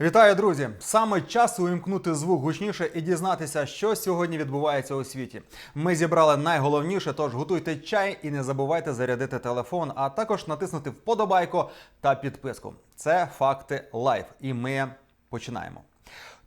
Вітаю, друзі! Саме час увімкнути звук гучніше і дізнатися, що сьогодні відбувається у світі. Ми зібрали найголовніше, тож готуйте чай і не забувайте зарядити телефон, а також натиснути вподобайку та підписку. Це факти лайф, і ми починаємо.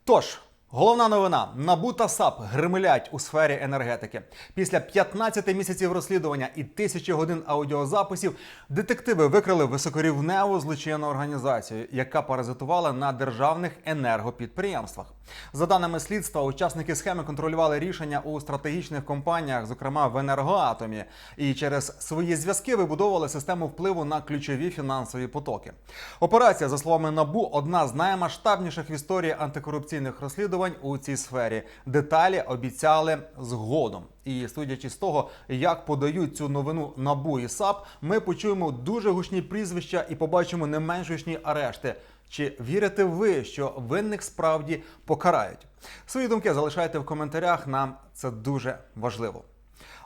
Тож. Головна новина: НАБУ та САП гримилять у сфері енергетики. Після 15 місяців розслідування і тисячі годин аудіозаписів детективи викрили високорівневу злочинну організацію, яка паразитувала на державних енергопідприємствах. За даними слідства, учасники схеми контролювали рішення у стратегічних компаніях, зокрема в енергоатомі, і через свої зв'язки вибудовували систему впливу на ключові фінансові потоки. Операція, за словами НАБУ, одна з наймасштабніших в історії антикорупційних розслідувань у цій сфері. Деталі обіцяли згодом. І судячи з того, як подають цю новину НАБУ і САП, ми почуємо дуже гучні прізвища і побачимо не менш гучні арешти. Чи вірите ви, що винних справді покарають? Свої думки залишайте в коментарях. Нам це дуже важливо.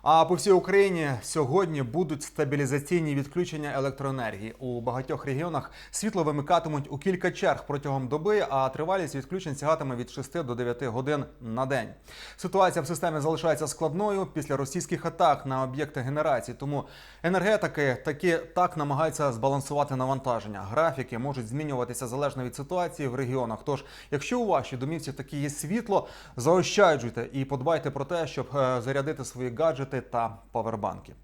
А по всій Україні сьогодні будуть стабілізаційні відключення електроенергії. У багатьох регіонах світло вимикатимуть у кілька черг протягом доби, а тривалість відключень сягатиме від 6 до 9 годин на день. Ситуація в системі залишається складною після російських атак на об'єкти генерації. Тому енергетики таки так намагаються збалансувати навантаження. Графіки можуть змінюватися залежно від ситуації в регіонах. Тож, якщо у вашій домівці таки є світло, заощаджуйте і подбайте про те, щоб е, зарядити свої гаджети та павербанки.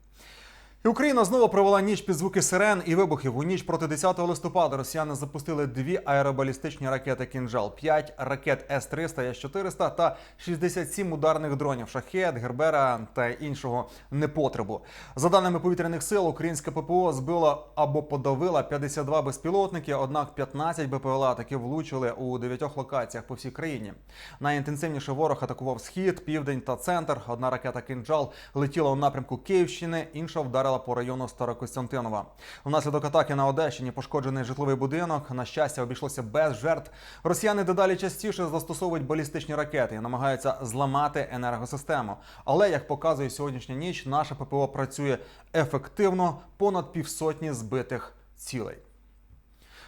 І Україна знову провела ніч під звуки сирен і вибухів. У ніч проти 10 листопада росіяни запустили дві аеробалістичні ракети «Кінжал», 5 ракет С-300, С-400 та 67 ударних дронів «Шахет», «Гербера» та іншого непотребу. За даними повітряних сил, українське ППО збило або подавила 52 безпілотники, однак 15 БПЛА таки влучили у дев'ятьох локаціях по всій країні. Найінтенсивніше ворог атакував схід, південь та центр. Одна ракета «Кінжал» летіла у напрямку Київщини, інша вдарила по району Старокостянтинова. Внаслідок атаки на Одещині пошкоджений житловий будинок. На щастя, обійшлося без жертв. Росіяни дедалі частіше застосовують балістичні ракети і намагаються зламати енергосистему. Але як показує сьогоднішня ніч, наше ППО працює ефективно понад півсотні збитих цілей.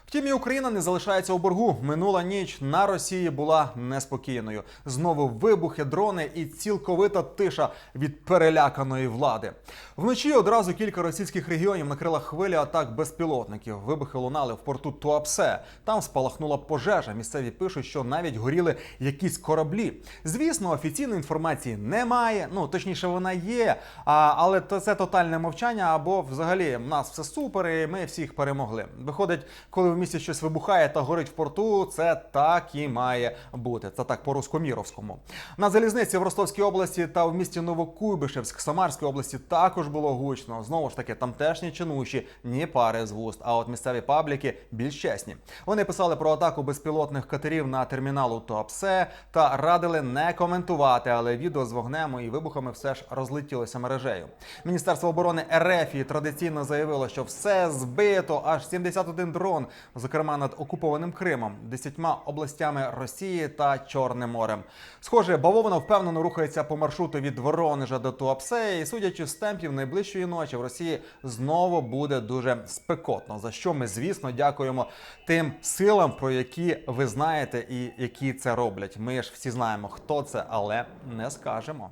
Втім, і Україна не залишається у боргу. Минула ніч на Росії була неспокійною. Знову вибухи, дрони і цілковита тиша від переляканої влади. Вночі одразу кілька російських регіонів накрила хвиля атак безпілотників. Вибухи лунали в порту Туапсе. Там спалахнула пожежа. Місцеві пишуть, що навіть горіли якісь кораблі. Звісно, офіційної інформації немає. Ну точніше, вона є. А, але це тотальне мовчання. Або взагалі в нас все супер, і ми всіх перемогли. Виходить, коли в місті щось вибухає та горить в порту, це так і має бути. Це так по-рускоміровському. На залізниці в Ростовській області та в місті Новокуйбишевськ Самарської області також було гучно. Знову ж таки, тамтешні чинуші ні пари з вуст. А от місцеві пабліки більш чесні. Вони писали про атаку безпілотних катерів на терміналу Туапсе та радили не коментувати, але відео з вогнем і вибухами все ж розлетілося мережею. Міністерство оборони РФ традиційно заявило, що все збито, аж 71 дрон зокрема над окупованим Кримом, десятьма областями Росії та Чорним морем. Схоже, бавовна впевнено рухається по маршруту від Воронежа до Туапсе, і судячи з темпів найближчої ночі в Росії знову буде дуже спекотно. За що ми, звісно, дякуємо тим силам, про які ви знаєте і які це роблять. Ми ж всі знаємо, хто це, але не скажемо.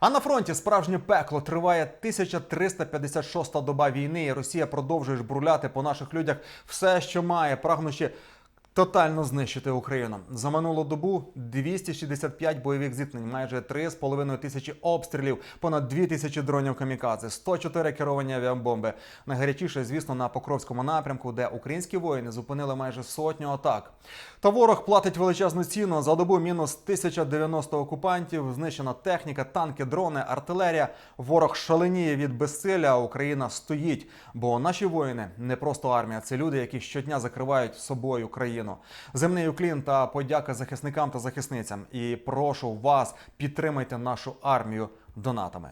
А на фронті справжнє пекло триває 1356-та доба війни. і Росія продовжує жбурляти по наших людях все, що має, прагнучи тотально знищити Україну. За минулу добу 265 бойових зіткнень, майже 3,5 тисячі обстрілів, понад 2 тисячі дронів камікадзе, 104 керовані авіабомби. Найгарячіше, звісно, на Покровському напрямку, де українські воїни зупинили майже сотню атак. Та ворог платить величезну ціну за добу мінус 1090 окупантів. Знищена техніка, танки, дрони, артилерія. Ворог шаленіє від безсилля. а Україна стоїть. Бо наші воїни не просто армія, це люди, які щодня закривають собою країну. Земний уклін та подяка захисникам та захисницям. І прошу вас підтримайте нашу армію донатами.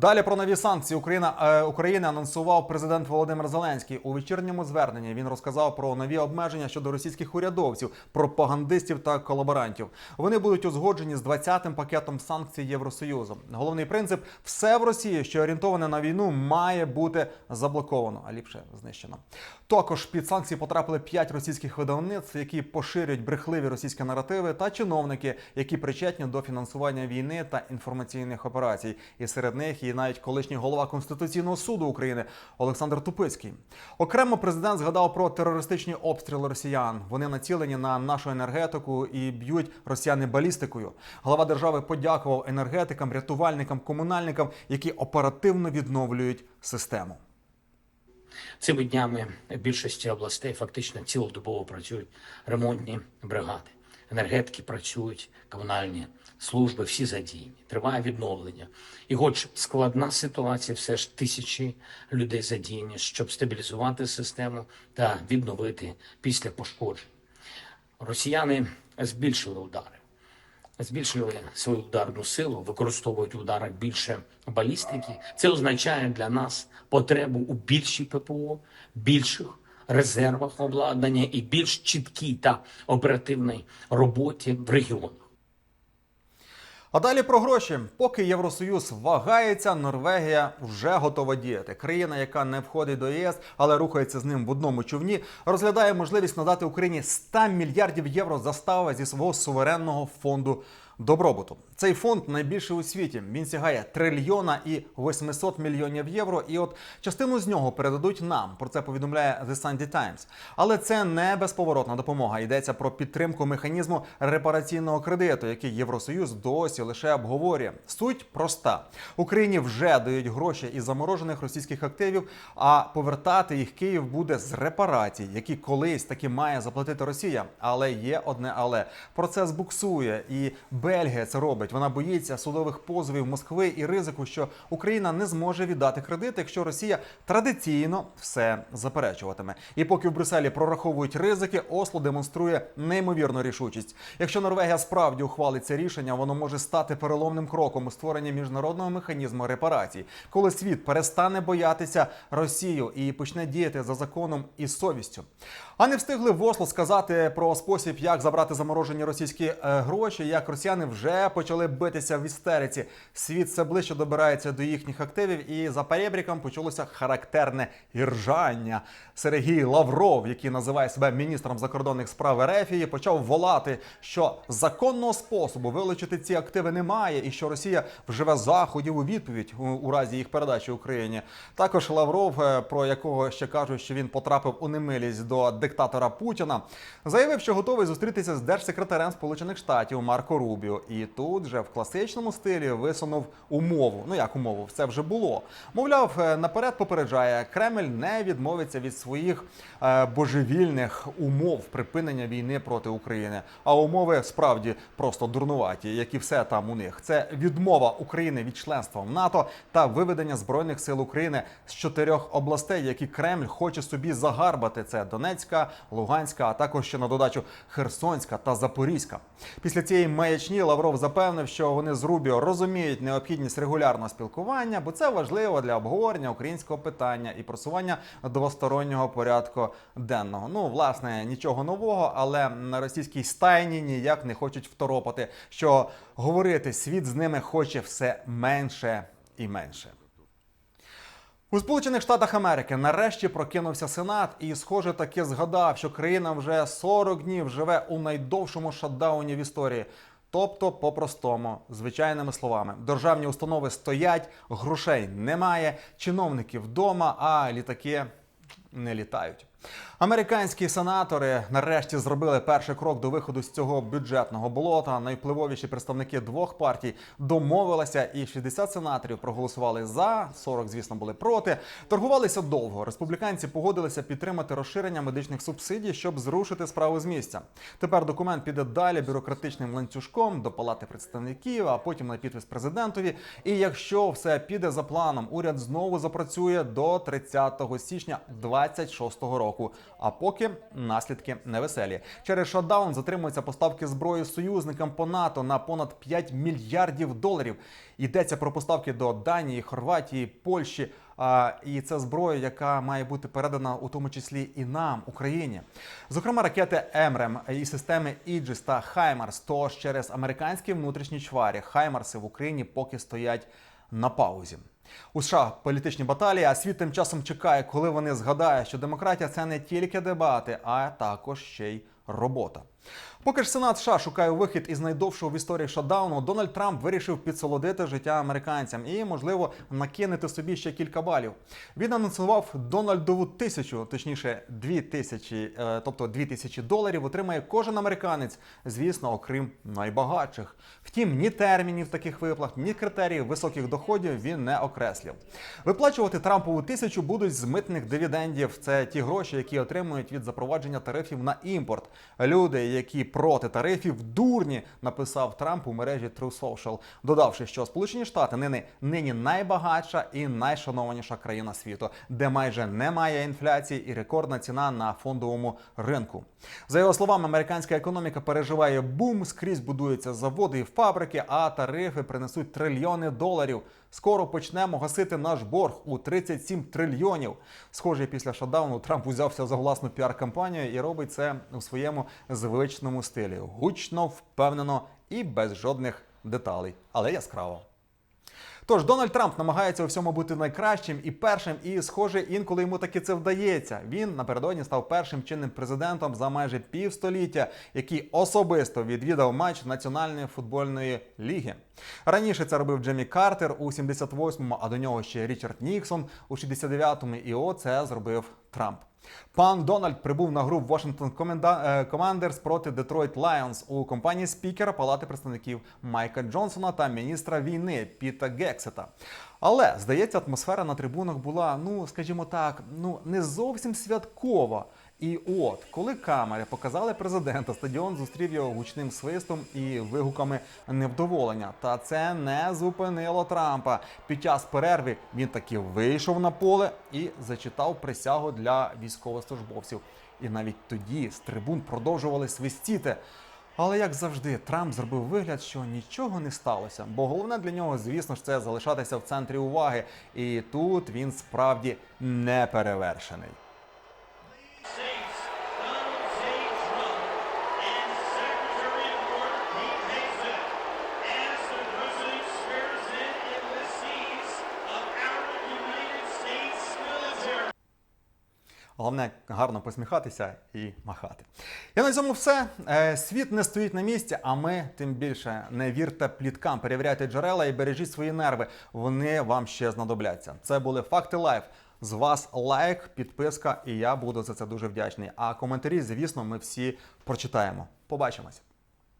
Далі про нові санкції Україна е, України анонсував президент Володимир Зеленський. У вечірньому зверненні він розказав про нові обмеження щодо російських урядовців, пропагандистів та колаборантів. Вони будуть узгоджені з 20-м пакетом санкцій Євросоюзу. Головний принцип все в Росії, що орієнтоване на війну, має бути заблоковано, а ліпше знищено. Також під санкції потрапили п'ять російських видавництв, які поширюють брехливі російські наративи, та чиновники, які причетні до фінансування війни та інформаційних операцій. І серед них і навіть колишній голова Конституційного суду України Олександр Тупицький. Окремо президент згадав про терористичні обстріли росіян. Вони націлені на нашу енергетику і б'ють росіяни балістикою. Глава держави подякував енергетикам, рятувальникам, комунальникам, які оперативно відновлюють систему. Цими днями в більшості областей фактично цілодобово працюють ремонтні бригади. Енергетики працюють, комунальні служби всі задіяні. Триває відновлення. І, хоч складна ситуація, все ж тисячі людей задіяні, щоб стабілізувати систему та відновити після пошкоджень. Росіяни збільшили удари збільшили свою ударну силу, використовують в ударах більше балістики. Це означає для нас потребу у більшій ППО, більших резервах обладнання і більш чіткій та оперативній роботі в регіонах. А далі про гроші. Поки Євросоюз вагається, Норвегія вже готова діяти. Країна, яка не входить до ЄС, але рухається з ним в одному човні, розглядає можливість надати Україні 100 мільярдів євро застави зі свого суверенного фонду добробуту. Цей фонд найбільший у світі. Він сягає трильйона і 800 мільйонів євро. І от частину з нього передадуть нам. Про це повідомляє The Sunday Times. Але це не безповоротна допомога. Йдеться про підтримку механізму репараційного кредиту, який Євросоюз досі лише обговорює. Суть проста: Україні вже дають гроші із заморожених російських активів, а повертати їх Київ буде з репарацій, які колись таки має заплатити Росія. Але є одне але процес буксує, і Бельгія це робить. Вона боїться судових позовів Москви і ризику, що Україна не зможе віддати кредит, якщо Росія традиційно все заперечуватиме. І поки в Брюсселі прораховують ризики, Осло демонструє неймовірну рішучість. Якщо Норвегія справді ухвалить це рішення, воно може стати переломним кроком у створенні міжнародного механізму репарацій, коли світ перестане боятися Росію і почне діяти за законом і совістю. А не встигли в Осло сказати про спосіб, як забрати заморожені російські е, гроші, як росіяни вже почали битися в істериці. Світ все ближче добирається до їхніх активів, і за перебріком почалося характерне іржання. Сергій Лавров, який називає себе міністром закордонних справ Ерефії, почав волати, що законного способу вилучити ці активи немає, і що Росія вживе заходів у відповідь у, разі їх передачі Україні. Також Лавров, е, про якого ще кажуть, що він потрапив у немилість до диктатора Путіна, заявив, що готовий зустрітися з держсекретарем Сполучених Штатів Марко Рубіо. І тут же в класичному стилі висунув умову. Ну як умову, все вже було. Мовляв, е, наперед попереджає, Кремль не відмовиться від своїх е, божевільних умов припинення війни проти України. А умови справді просто дурнуваті, як і все там у них. Це відмова України від членства в НАТО та виведення збройних сил України з чотирьох областей, які Кремль хоче собі загарбати. Це Донецька, Луганська, а також ще на додачу Херсонська та Запорізька. Після цієї маячні Лавров запевнив, що вони з Рубіо розуміють необхідність регулярного спілкування, бо це важливо для обговорення українського питання і просування двостороннього порядку денного. Ну, власне, нічого нового, але на російській стайні ніяк не хочуть второпати, що говорити світ з ними хоче все менше і менше. У Сполучених Штатах Америки нарешті прокинувся Сенат і, схоже, таки згадав, що країна вже 40 днів живе у найдовшому шатдауні в історії. Тобто, по-простому, звичайними словами, державні установи стоять, грошей немає, чиновники вдома, а літаки не літають. Американські сенатори нарешті зробили перший крок до виходу з цього бюджетного болота. Найвпливовіші представники двох партій домовилися, і 60 сенаторів проголосували за, 40, звісно, були проти. Торгувалися довго. Республіканці погодилися підтримати розширення медичних субсидій, щоб зрушити справу з місця. Тепер документ піде далі бюрократичним ланцюжком до палати представників, а потім на підпис президентові. І якщо все піде за планом, уряд знову запрацює до 30 січня 2026 року. Року. А поки наслідки невеселі. Через шатдаун затримуються поставки зброї союзникам по НАТО на понад 5 мільярдів доларів. Йдеться про поставки до Данії, Хорватії, Польщі. А, і це зброя, яка має бути передана у тому числі і нам, Україні. Зокрема, ракети Емрем і системи Іджис та Хаймарс. Тож через американські внутрішні чварі Хаймарси в Україні поки стоять на паузі. У США політичні баталії, а світ тим часом чекає, коли вони згадають, що демократія це не тільки дебати, а також ще й робота. Поки ж Сенат США шукає вихід із найдовшого в історії шатдауну, Дональд Трамп вирішив підсолодити життя американцям і, можливо, накинути собі ще кілька балів. Він анонсував Дональдову тисячу, точніше, дві тисячі, е, тобто дві тисячі доларів отримає кожен американець, звісно, окрім найбагатших. Втім, ні термінів таких виплат, ні критеріїв високих доходів він не окреслив. Виплачувати Трампову тисячу будуть з митних дивідендів. Це ті гроші, які отримують від запровадження тарифів на імпорт. Люди, які проти тарифів, дурні, написав Трамп у мережі True Social, додавши, що Сполучені Штати нині, нині найбагатша і найшанованіша країна світу, де майже немає інфляції і рекордна ціна на фондовому ринку. За його словами, американська економіка переживає бум, скрізь будуються заводи і фабрики, а тарифи принесуть трильйони доларів. Скоро почнемо гасити наш борг у 37 трильйонів. Схоже, після шатдауну Трамп узявся за власну піар-кампанію і робить це у своєму звичному стилі. Гучно, впевнено і без жодних деталей, але яскраво. Тож Дональд Трамп намагається у всьому бути найкращим і першим, і схоже, інколи йому таки це вдається. Він напередодні став першим чинним президентом за майже півстоліття, який особисто відвідав матч Національної футбольної ліги. Раніше це робив Джемі Картер у 78-му, а до нього ще Річард Ніксон у 69-му, і оце зробив Трамп. Пан Дональд прибув на гру Washington е, Commanders проти Detroit Lions у компанії спікера Палати представників Майка Джонсона та міністра війни Піта Гексета. Але здається, атмосфера на трибунах була, ну скажімо так, ну не зовсім святкова. І от, коли камери показали президента, стадіон зустрів його гучним свистом і вигуками невдоволення. Та це не зупинило Трампа. Під час перерви він таки вийшов на поле і зачитав присягу для військовослужбовців. І навіть тоді з трибун продовжували свистіти. Але як завжди, Трамп зробив вигляд, що нічого не сталося. Бо головне для нього, звісно ж, це залишатися в центрі уваги. І тут він справді не перевершений. Головне гарно посміхатися і махати. Я на цьому все. Е, Світ не стоїть на місці, а ми тим більше не вірте пліткам, перевіряйте джерела і бережіть свої нерви. Вони вам ще знадобляться. Це були факти лайф. З вас лайк, підписка, і я буду за це дуже вдячний. А коментарі, звісно, ми всі прочитаємо. Побачимось.